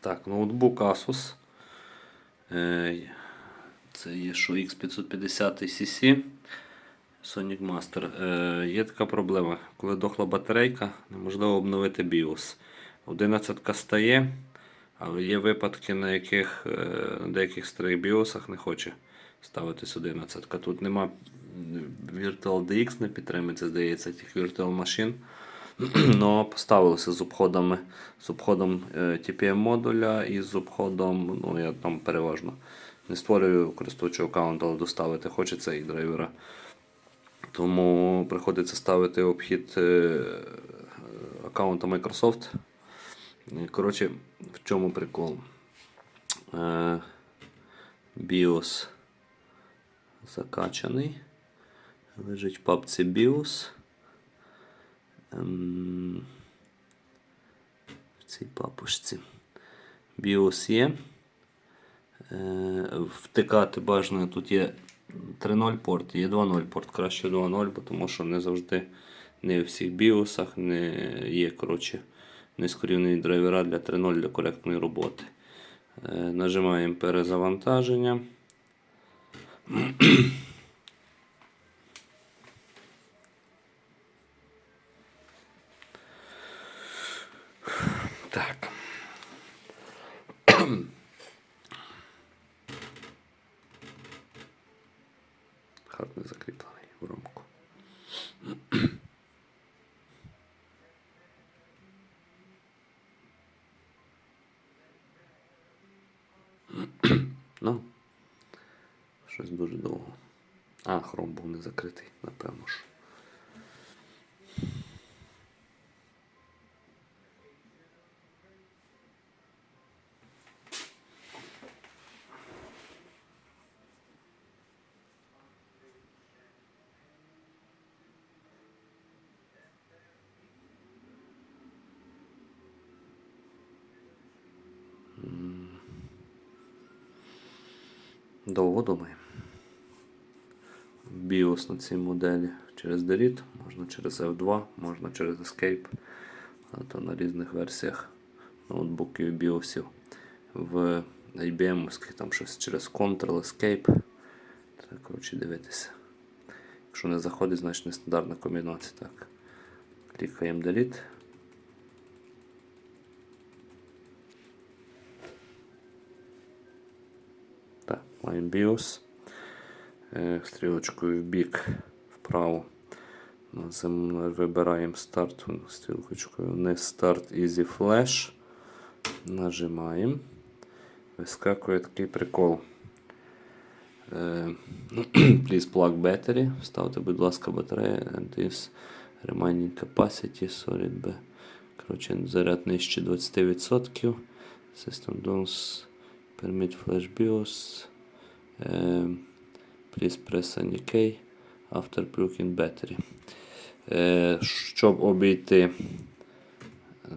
Так, ноутбук Asus. Е, Це є що X550 CC Sonic Master. Е, Є така проблема. Коли дохла батарейка, неможливо обновити BIOS. 11 стає, але є випадки, на яких е, на деяких старих BIOS не хоче ставитись 11. -ка. Тут нема м, Virtual DX не підтримується, здається, тільки Virtual Machine. Но поставилося з обходами, з обходом е, TPM модуля і з обходом, ну я там переважно не створюю користувачу аккаунт, але доставити хочеться і драйвера. Тому приходиться ставити обхід е, аккаунта Microsoft. Коротше, в чому прикол? Е, BIOS закачаний. Лежить в папці BIOS. Ем, в цій папушці. BIOS є. Е, втикати бажано тут є 3.0 порт, є 2.0 порт, краще 2.0, бо тому що не завжди не у всіх BIOS не є коротше, низькорівневі драйвера для 3.0 для коректної роботи. Е, нажимаємо перезавантаження. Так. Хард не закріплений в ромку. Ну, щось дуже довго. А, хром був не закритий, напевно ж. Довго. BIOS на цій моделі через Delete, можна через F2, можна через Escape. То на різних версіях ноутбуків і BIOS. В IBM там щось через Ctrl-Escape. Треба коротше дивитися. Якщо не заходить, значить нестандартна комбінація. Так. Клікаємо Delete. Так, маємо BIOS. Е, Стрілочкою в бік вправо. Вибираємо старт стрілочкою вниз Start Easy Flash. Нажимаємо. Вискакує такий прикол. Е, Please plug battery. Ставте, будь ласка, батарею. And this remaining capacity solid B. Коротше, заряд нижче 20%. System don't permit flash BIOS. Please press any key after plugging battery. Е, щоб обійти,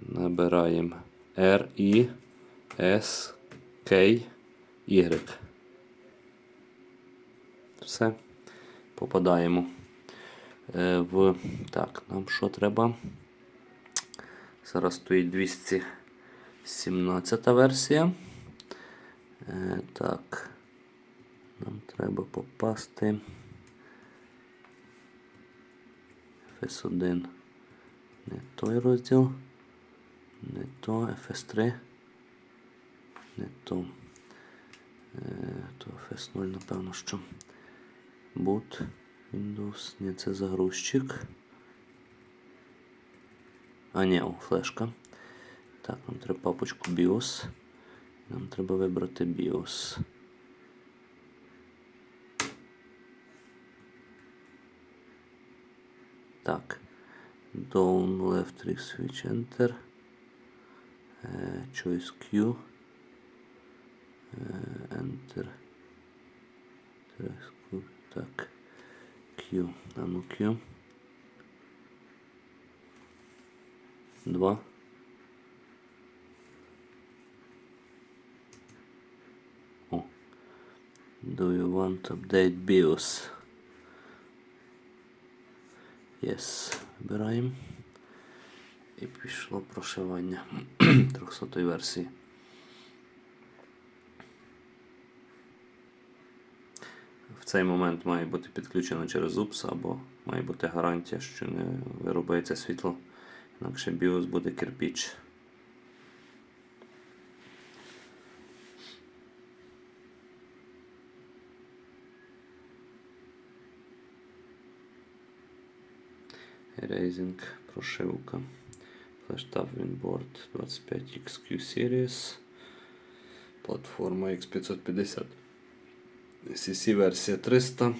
набираємо R, I, S, K, Y. Все. Попадаємо е, в. Так, нам що треба? Зараз стоїть 217 версія. Е, так. Нам треба попасти. FS1. Не той розділ. Не то FS3. Не то. Е, то FS0, напевно, що. Boot. Windows. Ні, це загрузчик. А, ні, о, флешка. Так, нам треба папочку BIOS. Нам треба вибрати BIOS. Так. Down left right switch enter. Е, choice Q. Е, enter. Так. Q. А ну Q. Два. О. Do you want update BIOS? Yes. Вибираємо. І пішло прошивання 300 версії. В цей момент має бути підключено через UPS або має бути гарантія, що не виробляється світло, інакше BIOS буде кирпіч. Raising прошивка. Флештаб Winboard 25XQ Series. Платформа X550. CC версія 300.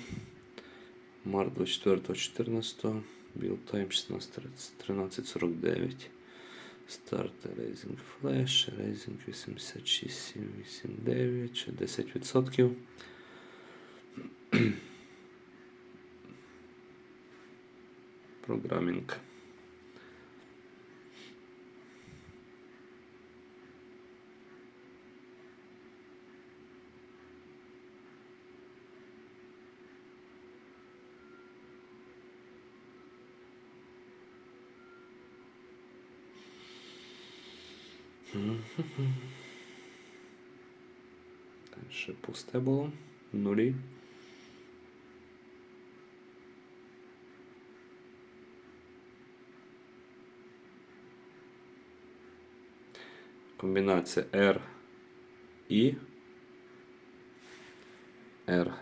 Март 24.14. Build time 16.13.49. Старт Raising Flash. Raising 86789. Ще 10%. Програмінг. Дальше пусте було. Нулі. Комбінація R і R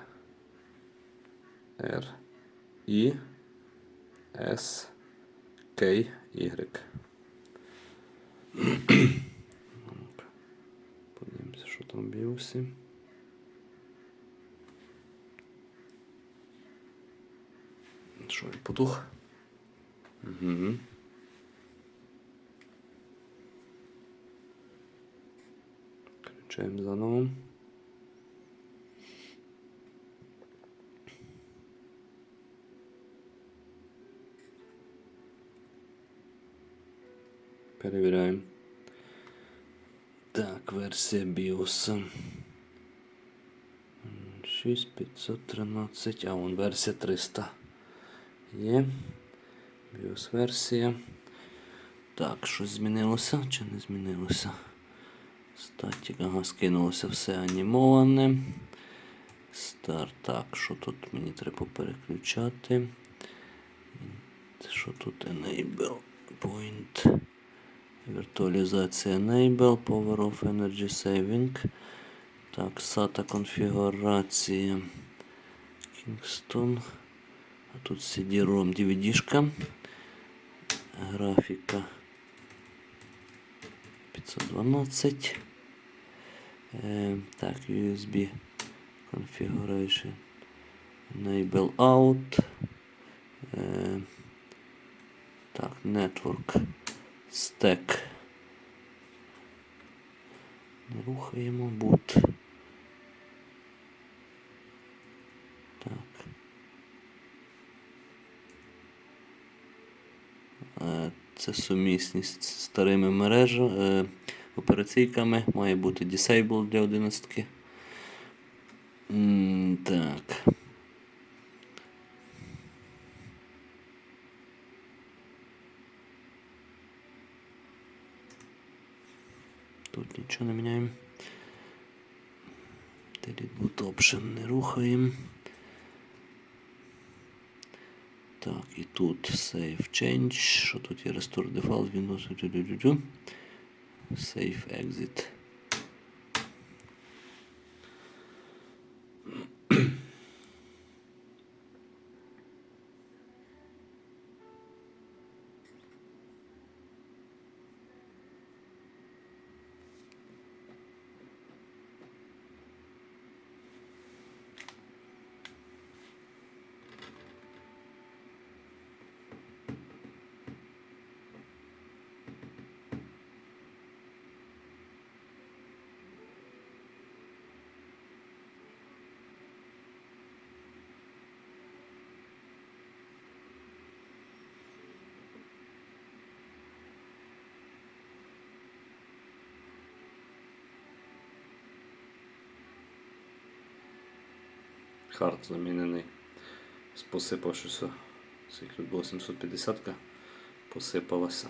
R і S K Y. Подивимося, що там в біосі. Що, він потух? Угу. Включаємо заново. Перевіряємо. Так, версія BIOS. 6513, а вон версія 300. Є. BIOS версія. Так, щось змінилося чи не змінилося? Статік, ага, скинулося все анімоване. Старт. Так, що тут мені треба переключати? Що тут Enable Point? Віртуалізація Enable, Power of Energy Saving. Так, SATA конфігурація. Kingston. А тут CD-ROM DVD-шка. Графіка 512. Е, так, USB Configuration. Enable Out. Е, так, Network Stack. Рухаємо boot. Так. Е, Це сумісність з старими мережами, операційками. Має бути Disable для 11. М, Так. Тут нічого не міняємо. Delete boot option не рухаємо. Так, і тут Save Change. Що тут є Restore Default Windows. safe exit. Хард замінений посипавшися. Тут було 750 посипалася.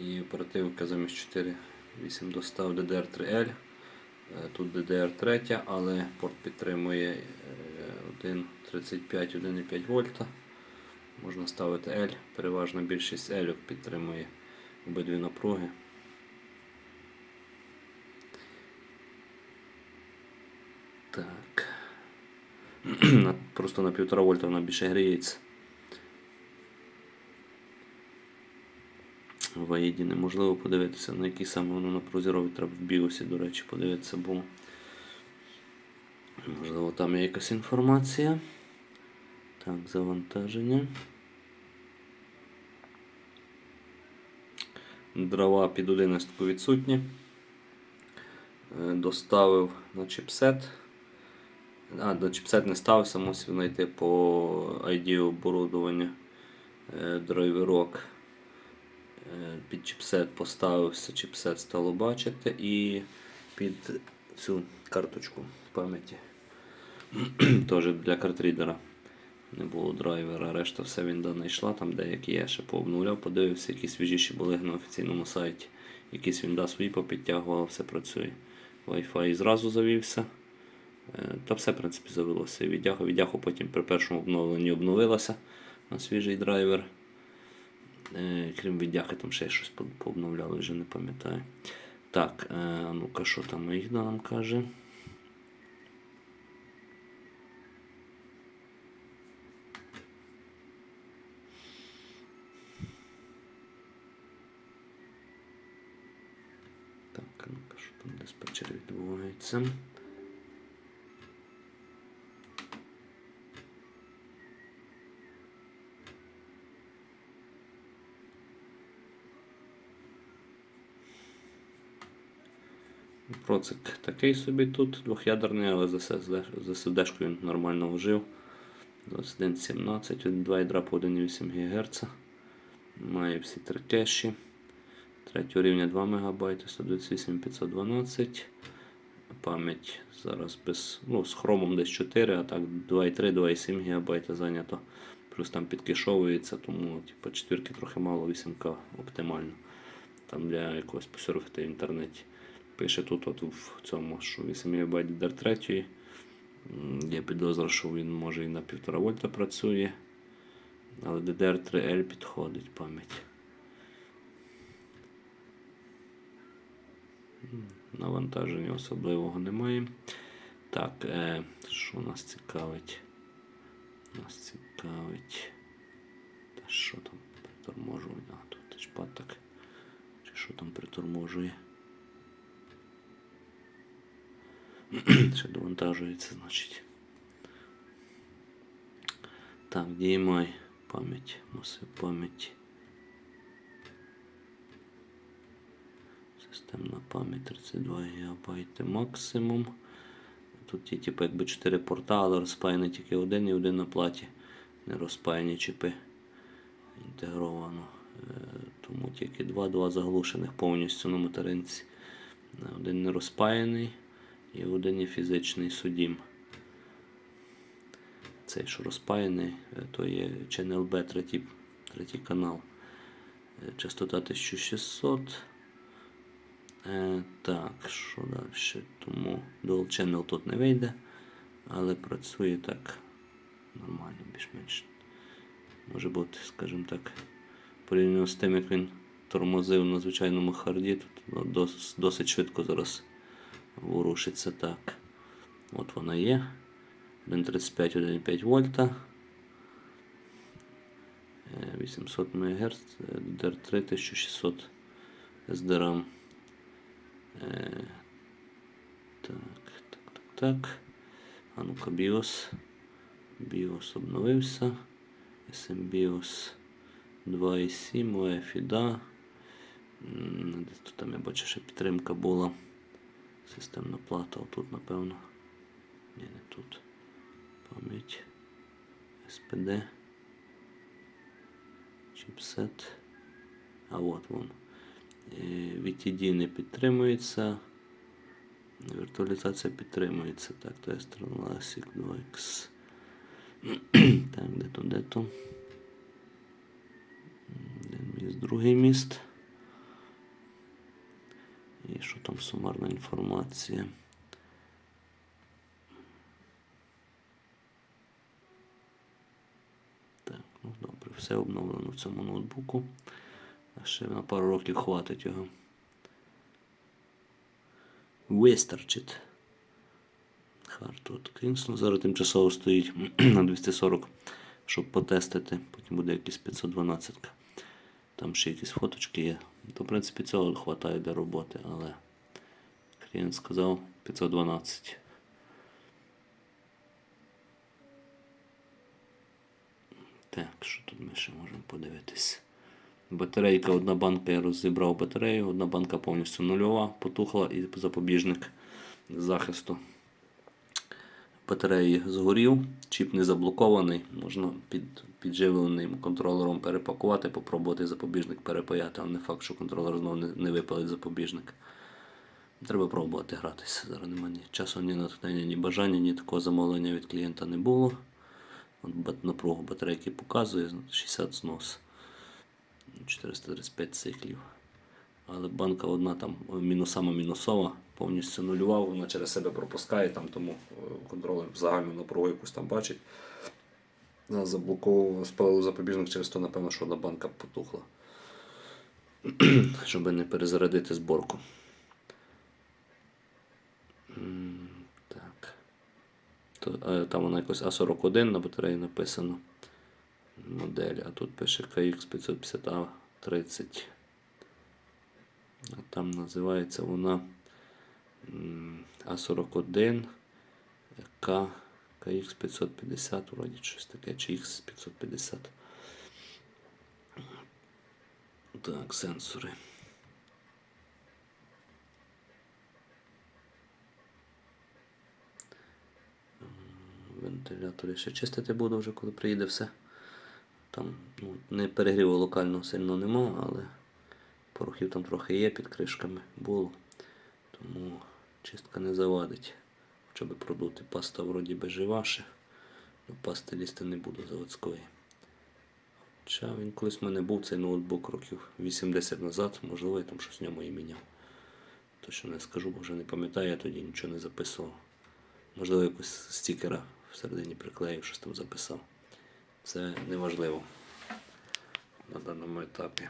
І оперативка замість 4.8 достав DDR3L. Е, Тут DDR3, але порт підтримує е, 1,35, 1,5 вольта. Можна ставити L. Переважно більшість L підтримує обидві напруги. Так. На- Просто на 1,5 вольта вона більше гріється. В AED неможливо подивитися, на якій саме воно напрузі робить. Треба в біосі, до речі, подивитися, бо можливо там є якась інформація. Так, завантаження. Дрова під 11 відсутні. Е, Доставив на чіпсет. А, до чіпсет не ставився, мусив знайти по ID оборудовання е, драйверок. Е, Під чіпсет поставився, чіпсет стало бачити і під цю карточку пам'яті. Теж для картрідера не було драйвера, решта все він знайшла, там деякі я ще пообновляв, подивився, які свіжіші були на офіційному сайті. Якісь він свої попідтягував, все працює. Wi-Fi зразу завівся. Е, Та все, в принципі, завелося. І Відяху, потім при першому обновленні обновилася на свіжий драйвер. Е, Крім віддяхи, там ще щось по- пообновляли, вже не пам'ятаю. Так, е, ну-ка, що там Ігна нам каже? Так, ну-ка, що там диспетчер відбувається? Процик такий собі тут, двох'ядерний, але за SSD він нормально вжив. 2117, 2 ядра по 1,8 ГГц. Має всі три кеші. Третього рівня 2 МБ, 128 512. Пам'ять зараз без, ну, з хромом десь 4, а так 2,3, 2,7 ГБ зайнято. Плюс там підкишовується, тому типу, четвірки трохи мало, 8К оптимально. Там для якогось посерфити в інтернеті. Пише тут от в цьому, що 8 ГБ DDR3. М, Є підозра, що він може і на 1,5 вольта працює. Але DDR3L підходить пам'ять. Навантаження особливого немає. Так, е, що нас цікавить? Нас цікавить. Та що там приторможує? А, тут тачпад так. Чи що там приторможує? Ще довантажується, значить. Так, DMI, пам'ять, масив пам'яті. Системна пам'ять 32 ГБ максимум. Тут є типу, якби 4 порта, але розпаяний тільки один і один на платі. Не розпаяні чіпи інтегровано. Е, Тому тільки два, два заглушених повністю на материнці. Е, Один не розпаяний і один фізичний судім. Цей, що розпаяний, е, то є Channel B, третій, третій канал. Е, Частота 1600. Е, так, що далі? Тому Dual Channel тут не вийде, але працює так нормально, більш-менш. Може бути, скажімо так, порівняно з тим, як він тормозив на звичайному харді, тут ну, досить швидко зараз ворушиться так. От вона є. 1,35, 1,5 вольта. Е, 800 МГц, DDR3 1600 SDRAM. Так, так, так, так. А ну-ка, BIOS. BIOS обновився. SMBIOS 2.7, UEFI, да. М, Десь тут там я бачу, що підтримка була. Системна плата, отут, напевно. Ні, не тут. Пам'ять. SPD. Чіпсет. А от вон. Е, VTD не підтримується. Віртуалізація підтримується. Так, то є Classic 2X. так, де то, де то? Один міст, другий міст. І що там сумарна інформація? Так, ну добре, все обновлено в цьому ноутбуку. А ще на пару років хватить його. Вистарчить. Хартвуд Kingston ну, зараз тимчасово стоїть на 240, щоб потестити, потім буде якийсь 512. Там ще якісь фоточки є. То, в принципі, цього вистачає для роботи, але клієнт сказав 512. Так, що тут ми ще можемо подивитись? Батарейка, одна банка я розібрав батарею, одна банка повністю нульова, потухла і запобіжник захисту. Батареї згорів, чіп не заблокований, можна під підживленим контролером перепакувати, попробувати запобіжник перепаяти, але не факт, що контролер знову не, не випалить запобіжник. Треба пробувати гратися. Зараз немає ні часу, ні натхнення, ні бажання, ні такого замовлення від клієнта не було. От напругу батарейки показує 60 знос. 435 циклів. Але банка одна там мінус, сама мінусова, повністю нульова, вона через себе пропускає, там, тому е, контролер загальну напругу якусь там бачить. Заблоковував, спалив запобіжник через то, напевно, що одна банка потухла. Щоб не перезарядити зборку. Так. То, е, там вона якось А41 на батареї написано. Модель, а тут пише KX550A30. А там називається вона А41 К, KX550, вроді щось таке, чи X550. Так, сенсори. Вентилятори ще чистити буду вже, коли приїде все. Там ну, не перегріву локально сильно нема, але порохів там трохи є під кришками було. Тому чистка не завадить. Хоча би продути. Паста вроді би жива ще. але Пасти лізти не буду заводської. Хоча він колись в мене був цей ноутбук років 80 назад, можливо, я там щось в ньому і міняв. Точно не скажу, бо вже не пам'ятаю, я тоді нічого не записував. Можливо, якось стікера всередині приклеїв, щось там записав. Це неважливо на даному етапі.